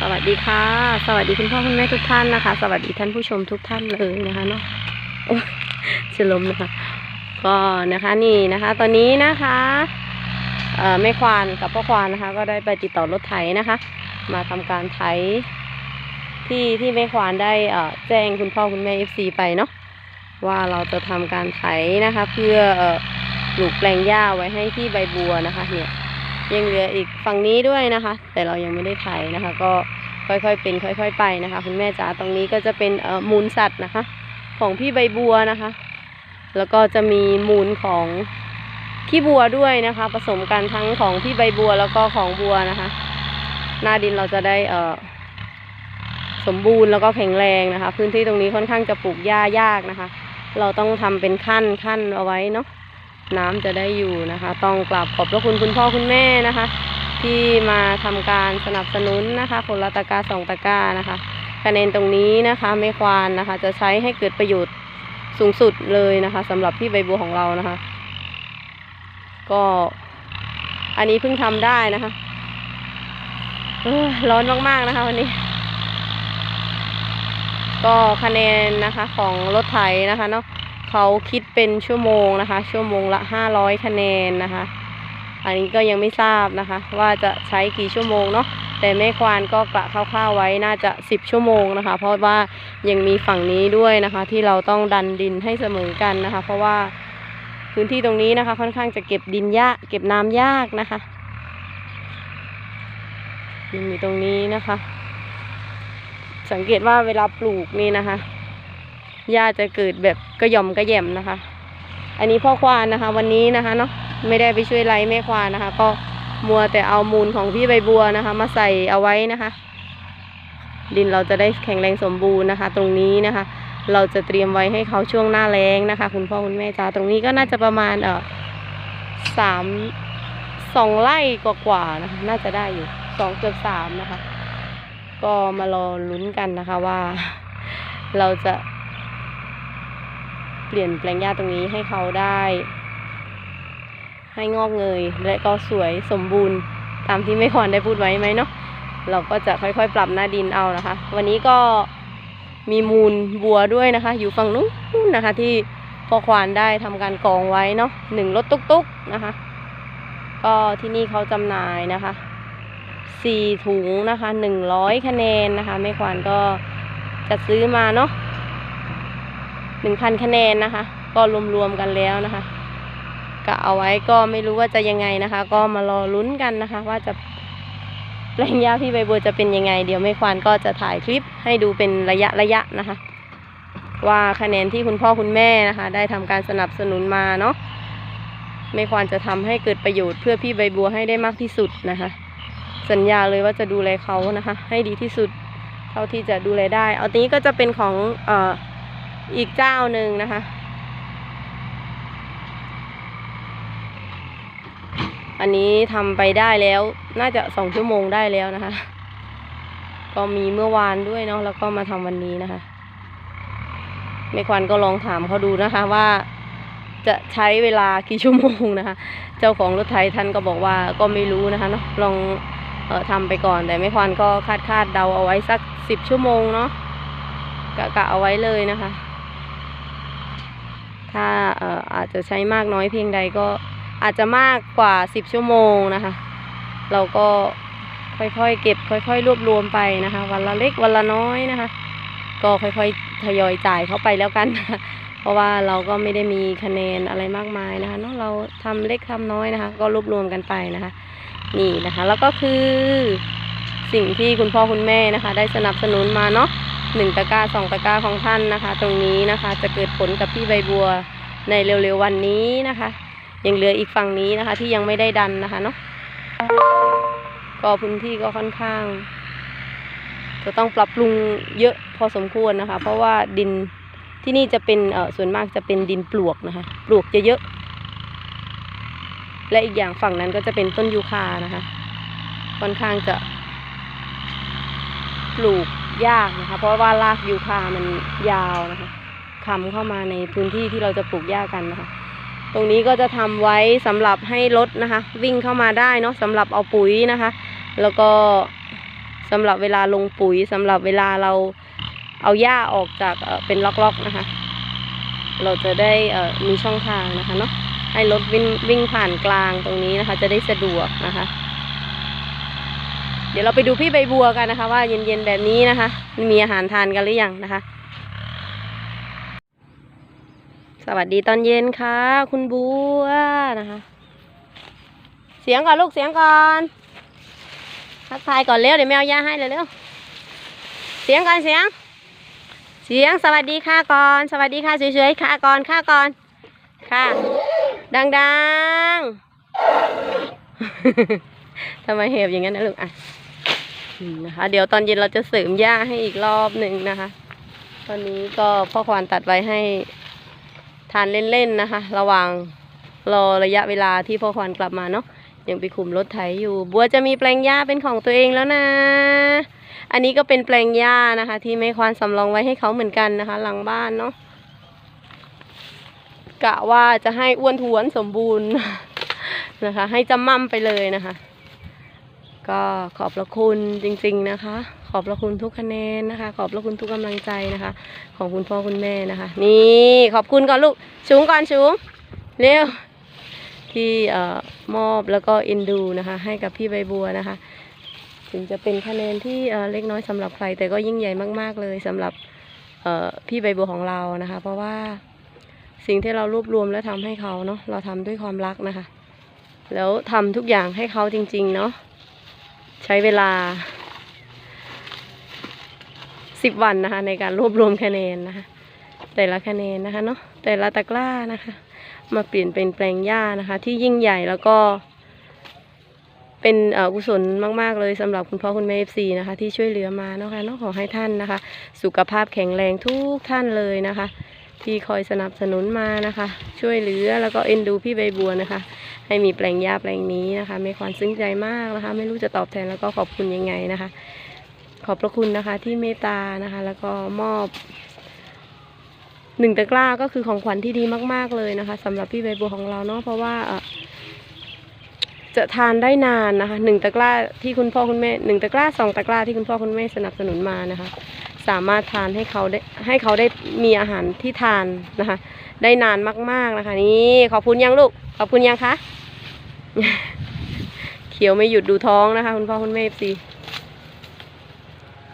สวัสดีค่ะ สวัสดีคุณพ่อคุณแม่ทุกท่านนะคะ สวัสดีท่านผู้ชมทุกท่านเลยนะคะเนาะโอ้ยจะล้มนะคะ ก็นะคะนี่นะคะ ตอนนี้นะคะเอ่อแม่ควานกับพ่อควานนะคะ ก็ได้ไปติดต่อรถไถนะคะ มาทำการไถที่ที่แม่ควานได้เอ่อแจ้งคุณพ่อคุณแม่เอฟซีไปเนาะว่าเราจะทำการไถนะคะ เพื่อปลูกแปลงหญ้าไว้ให้ที่ใบบัวนะคะ เนี่ย ยังเหลืออีกฝั่งนี้ด้วยนะคะ แต่เรายังไม่ได้ไถนะคะ ก็ค่อยๆเป็นค่อย ๆ ไปนะคะ คุณแม่จ๋าตรงนี้ก็จะเป็นมูลสัตว์นะคะ ของพี่ใบบัวนะคะ แล้วก็จะมีมูลของขี้บัวด้วยนะคะ ผสมกันทั้งของพี่ใบบัวแล้วก็ของบัวนะคะ หน้าดินเราจะได้เสมบูรณ์แล้วก็แข็งแรงนะคะ พื้นที่ตรงนี้ค่อนข้างจะปลูกหญ้ายากนะคะ เราต้องทำเป็นขั้นขั้นเอาไว้เนาะ น้ำจะได้อยู่นะคะ ต้องกราบขอบพระคุณคุณพ่อคุณแม่นะคะ ที่มาทำการสนับสนุนนะคะคนละตะกร้าสองตะกร้านะคะ คะแนนตรงนี้นะคะไม่ควานนะคะ จะใช้ให้เกิดประโยชน์สูงสุดเลยนะคะสำหรับพี่ใบบัวของเรานะคะ ก็อันนี้เพิ่งทำได้นะคะร้อร้อนมากๆนะคะวันนี้ ก็คะแนนนะคะของรถไถนะคะเนาะ เขาคิดเป็นชั่วโมงนะคะ ชั่วโมงละห้าร้อยคะแนนนะคะ อันนี้ก็ยังไม่ทราบนะคะ ว่าจะใช้กี่ชั่วโมงเนาะแต่แม่ควานก็กะคร่าวๆไว้น่าจะสิบชั่วโมงนะคะ เพราะว่ายังมีฝั่งนี้ด้วยนะคะ ที่เราต้องดันดินให้เสมอกันนะคะ เพราะว่าพื้นที่ตรงนี้นะคะ ค่อนข้างจะเก็บดินยากเก็บน้ำยากนะคะยังมีตรงนี้นะคะ สังเกตว่าเวลาปลูกนี่นะคะ หญ้าจะเกิดแบบกระย่อมกระแย่มนะคะ อันนี้พ่อควานนะคะ วันนี้นะคะเนาะไม่ได้ไปช่วยไล่แม่ควานนะคะ ก็มัวแต่เอามูลของพี่ใบบัวนะคะ มาใส่เอาไว้นะคะ ดินเราจะได้แข็งแรงสมบูรณ์นะคะ ตรงนี้นะคะ เราจะเตรียมไว้ให้เขาช่วงหน้าแล้งนะคะ คุณพ่อคุณแม่จ้าตรงนี้ก็น่าจะประมาณเออสามสองไร่กว่าๆนะคะ น่าจะได้อยู่สองเกือบสามนะคะ ก็มารอลุ้นกันนะคะว่า เราจะ เปลี่ยนแปลงหญ้าตรงนี้ให้เขาได้ ให้งอกเงย และก็สวยสมบูรณ์ ตามที่ไม่ควรได้พูดไว้ไหมเนาะเราก็จะค่อยๆ ปรับหน้าดินเอานะคะ วันนี้ก็มีมูลบัวด้วยนะคะ อยู่ฝั่งนู้นนะคะที่พ่อควานได้ทำการกองไว้เนาะหนึ่งรถตุ๊กๆนะคะ ก็ที่นี่เขาจำหน่ายนะคะสี่ถุงนะคะหนึ่งร้อยคะแนนนะคะแม่ควานก็จะซื้อมาเนาะ หนึ่งพันคะแนนนะคะ ก็รวมๆกันแล้วนะคะกะเอาไว้ก็ไม่รู้ว่าจะยังไงนะคะ ก็มารอลุ้นกันนะคะ ว่าจะแปลงหญ้าพี่ใบบัวจะเป็นยังไง เดี๋ยวแม่ควานก็จะถ่ายคลิปให้ดูเป็นระยะระยะนะคะ ว่าคะแนนที่คุณพ่อคุณแม่นะคะ ได้ทำการสนับสนุนมาเนาะแม่ควานจะทำให้เกิดประโยชน์เพื่อพี่ใบบัวให้ได้มากที่สุดนะคะ สัญญาเลยว่าจะดูแลเขานะคะ ให้ดีที่สุดเท่าที่จะดูแลได้ เอานี้ก็จะเป็นของเอ่อ อีกเจ้าหนึ่งนะคะ อันนี้ทำไปได้แล้ว น่าจะสองชั่วโมงได้แล้วนะคะ ก็มีเมื่อวานด้วยเนาะแล้วก็มาทำวันนี้นะคะแม่ควันก็ลองถามเขาดูนะคะว่าจะใช้เวลากี่ชั่วโมงนะคะ เจ้าของรถไถท่านก็บอกว่าก็ไม่รู้นะคะเนาะลองเออทำไปก่อนแต่แม่ควันก็คาดคาดเดาเอาไว้สักสิบชั่วโมงเนาะกะกะเอาไว้เลยนะคะ ถ้าอออาจจะใช้มากน้อยเพียงใดก็อาจจะมากกว่า 10 ชั่วโมงนะคะ เราก็ค่อยๆเก็บค่อย ๆ รวบรวมไปนะคะ วันละเล็กวันละน้อยนะคะ ก็ค่อยๆทยอยจ่ายเข้าไปแล้วกันนะะเพราะว่าเราก็ไม่ได้มีคะแนนอะไรมากมายนะคะเนาะเราทำเล็กทำน้อยนะคะ ก็รวบรวมกันไปนะคะ นี่นะคะ แล้วก็คือสิ่งที่คุณพ่อคุณแม่นะคะ ได้สนับสนุนมาเนาะ หนึ่งตะกร้าสองตะกร้าของท่านนะคะ ตรงนี้นะคะจะเกิดผลกับพี่ใบบัวในเร็วๆวันนี้นะคะ ยังเหลืออีกฝั่งนี้นะคะ ที่ยังไม่ได้ดันนะคะเนาะก็พื้นที่ก็ค่อนข้าง จะต้องปรับปรุงเยอะพอสมควรนะคะ เพราะว่าดินที่นี่จะเป็นเออส่วนมากจะเป็นดินปลวกนะคะ ปลวกจะเยอะและอีกอย่างฝั่งนั้นก็จะเป็นต้นยูคานะคะ ค่อนข้างจะปลูก ยากนะคะ เพราะว่ารากยูคามันยาวนะคะค้ำเข้ามาในพื้นที่ที่เราจะปลูกหญ้ากันนะคะ ตรงนี้ก็จะทำไว้สำหรับให้รถนะคะ วิ่งเข้ามาได้เนาะสำหรับเอาปุ๋ยนะคะ แล้วก็สำหรับเวลาลงปุ๋ยสำหรับเวลาเราเอาหญ้าออกจากเป็นล็อกๆนะคะ เราจะได้มีช่องทางนะคะเนาะให้รถวิ่งวิ่งผ่านกลางตรงนี้นะคะ จะได้สะดวกนะคะ เดี๋ยวเราไปดูพี่ใบบัวกันนะคะ ว่าเย็นๆแบบนี้นะคะ มีอาหารทานกันหรือยังนะคะ สวัสดีตอนเย็นค่ะ คุณบัวนะคะ เสียงก่อนลูกเสียงก่อนทักทายก่อนเร็วเดี๋ยวแมวยาให้เลยเร็วเสียงก่อนเสียง เสียงสวัสดีค่ะก่อน สวัสดีค่ะสวยๆค่ะก่อนค่ะก่อนค่ะ ดังๆทำไมเหบอย่างนั้นนะลูกอะ นะคะ เดี๋ยวตอนเย็นเราจะเสริมหญ้าให้อีกรอบหนึ่งนะคะ ตอนนี้ก็พ่อควานตัดไว้ให้ทานเล่นๆนะคะ ระหว่างรอระยะเวลาที่พ่อควานกลับมาเนาะยังไปคุมรถไถอยู่ บัวจะมีแปลงหญ้าเป็นของตัวเองแล้วนะ อันนี้ก็เป็นแปลงหญ้านะคะ ที่แม่ควานสำรองไว้ให้เขาเหมือนกันนะคะ หลังบ้านเนาะกะว่าจะให้อ้วนท้วนสมบูรณ์นะคะ ให้จำมั่มไปเลยนะคะ ก็ขอบพระคุณจริง ๆนะคะ ขอบพระคุณทุกคะแนนนะคะ ขอบพระคุณทุกกำลังใจนะคะ ของคุณพ่อคุณแม่นะคะ นี่ขอบคุณก่อนลูกสูงก่อนสูงเร็วที่มอบแล้วก็เอ็นดูนะคะ ให้กับพี่ใบบัวนะคะ ถึงจะเป็นคะแนนที่เล็กน้อยสำหรับใคร แต่ก็ยิ่งใหญ่มากๆเลยสำหรับพี่ใบบัวของเรานะคะ เพราะว่าสิ่งที่เรารวบรวมและทำให้เขาเนาะเราทำด้วยความรักนะคะ แล้วทำทุกอย่างให้เขาจริง ๆ เนาะ ใช้เวลาสิบวันนะคะ ในการรวบรวมคะแนนนะคะ แต่ละคะแนนนะคะเนาะแต่ละตะกร้านะคะ มาเปลี่ยนเป็นแปลงหญ้านะคะ ที่ยิ่งใหญ่แล้วก็เป็นอ่อกุศลมาก ๆ เลยสำหรับคุณพ่อคุณแม่เอฟซีนะคะ ที่ช่วยเหลือมาเนาะค่ะเนาะขอให้ท่านนะคะ สุขภาพแข็งแรงทุกท่านเลยนะคะ ที่คอยสนับสนุนมานะคะ ช่วยเหลือแล้วก็เอ็นดูพี่ใบบัวนะคะ ให้มีแปลงหญ้าแปลงนี้นะคะไม่ควรซึ้งใจมากนะคะ ไม่รู้จะตอบแทนแล้วก็ขอบคุณยังไงนะคะ ขอบพระคุณนะคะที่เมตตานะคะ แล้วก็มอบหนึ่งตะกร้าก็คือของขวัญที่ดีมาก ๆเลยนะคะสำหรับพี่ใบบัวของเราเนาะเพราะว่าจะทานได้นานนะคะหนึ่งตะกร้าที่คุณพ่อคุณแม่หนึ่งตะกร้าสองตะกร้าที่คุณพ่อคุณแม่สนับสนุนมานะคะ สามารถทานให้เขาได้ให้เขาได้มีอาหารที่ทานนะคะ ได้นานมาก ๆนะคะ นี่ขอบคุณยังลูก ขอบคุณยังคะ เขียวไม่หยุดดูท้องนะคะ คุณพ่อคุณแม่ซี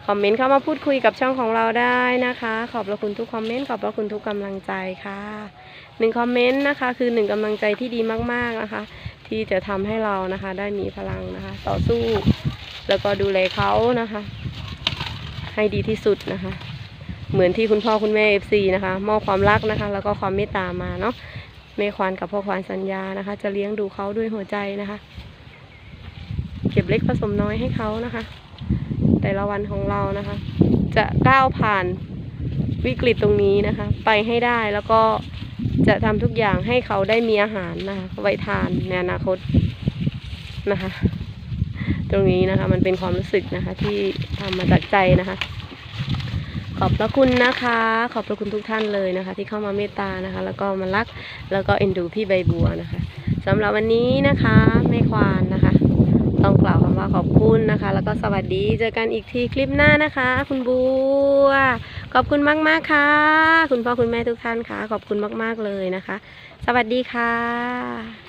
คอมเมนต์เข้ามาพูดคุยกับช่องของเราได้นะคะ ขอบพระคุณทุกคอมเมนต์ขอบพระคุณทุกกำลังใจค่ะหนึ่งคอมเมนต์นะคะ คือหนึ่งกำลังใจที่ดีมากๆนะคะ ที่จะทำให้เรานะคะ ได้มีพลังนะคะ ต่อสู้ แล้วก็ดูแลเขานะคะ ให้ดีที่สุดนะคะ เหมือนที่คุณพ่อคุณแม่เอฟซีนะคะ มอบความรักนะคะ แล้วก็ความเมตตามาเนาะ แม่ควานกับพ่อควานสัญญานะคะ จะเลี้ยงดูเขาด้วยหัวใจนะคะ เก็บเล็กผสมน้อยให้เขานะคะ แต่ละวันของเรานะคะ จะก้าวผ่านวิกฤตตรงนี้นะคะ ไปให้ได้แล้วก็จะทำทุกอย่างให้เขาได้มีอาหารนะคะไว้ทานในอนาคตนะคะ ตรงนี้นะคะมันเป็นความรู้สึกนะคะ ที่ทำมาจากใจนะคะ ขอบพระคุณนะคะ ขอบพระคุณทุกท่านเลยนะคะ ที่เข้ามาเมตตานะคะ แล้วก็มารักแล้วก็เอ็นดูพี่ใบบัวนะคะสำหรับวันนี้นะคะแม่ควานนะคะ ต้องกล่าวคำว่าขอบคุณนะคะ แล้วก็สวัสดีเจอกันอีกทีคลิปหน้านะคะ คุณบัวขอบคุณมากๆค่ะ คุณพ่อคุณแม่ทุกท่านค่ะ ขอบคุณมาก ๆเลยนะคะ สวัสดีค่ะ